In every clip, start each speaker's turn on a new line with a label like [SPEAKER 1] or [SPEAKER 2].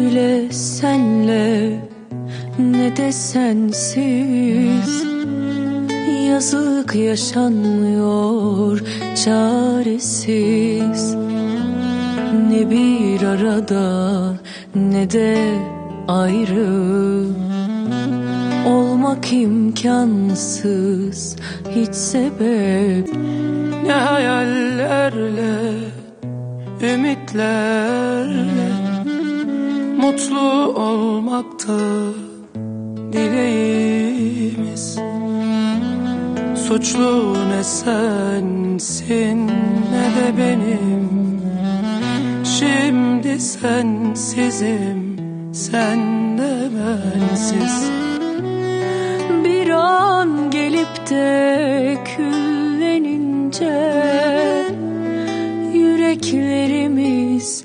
[SPEAKER 1] Ne böyle senle ne de sensiz. Yazık yaşanmıyor çaresiz. Ne bir arada ne de ayrı. Olmak imkansız hiç sebep.
[SPEAKER 2] Ne hayallerle, ümitlerle Mutlu olmakta dileğimiz. Suçlu ne sensin ne de benim. Şimdi sensizim, sen de bensiz.
[SPEAKER 1] Bir an gelip de küllenince Yüreklerimiz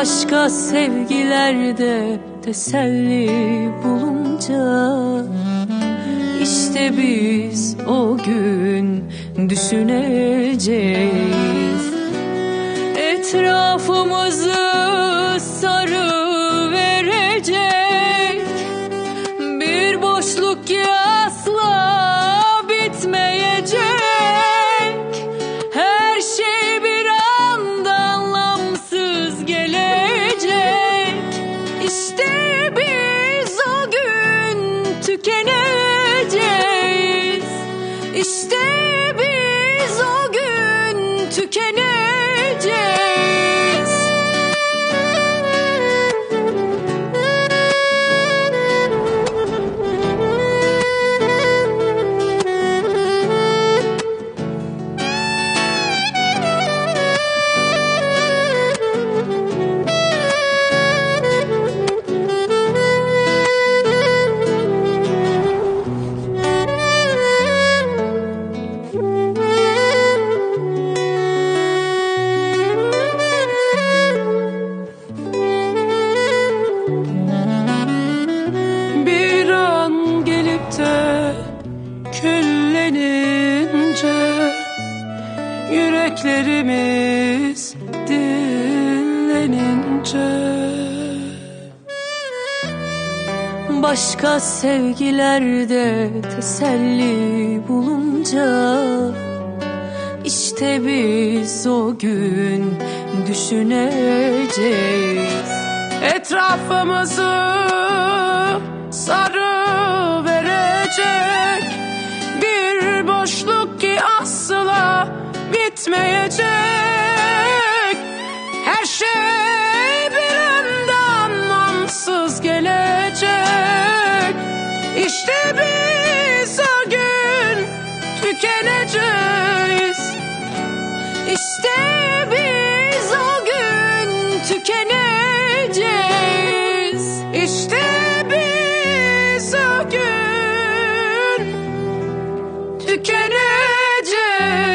[SPEAKER 1] Başka sevgilerde teselli bulunca işte biz o gün düşüneceğiz. Etrafımızı sarı İşte biz o gün tükeneceğiz
[SPEAKER 2] de küllenince Yüreklerimiz dinlenince.
[SPEAKER 1] Başka sevgilerde teselli bulunca işte biz o gün düşüneceğiz.
[SPEAKER 2] Etrafımızı sarı
[SPEAKER 1] tükeneceğiz.
[SPEAKER 2] İşte biz o gün tükeneceğiz.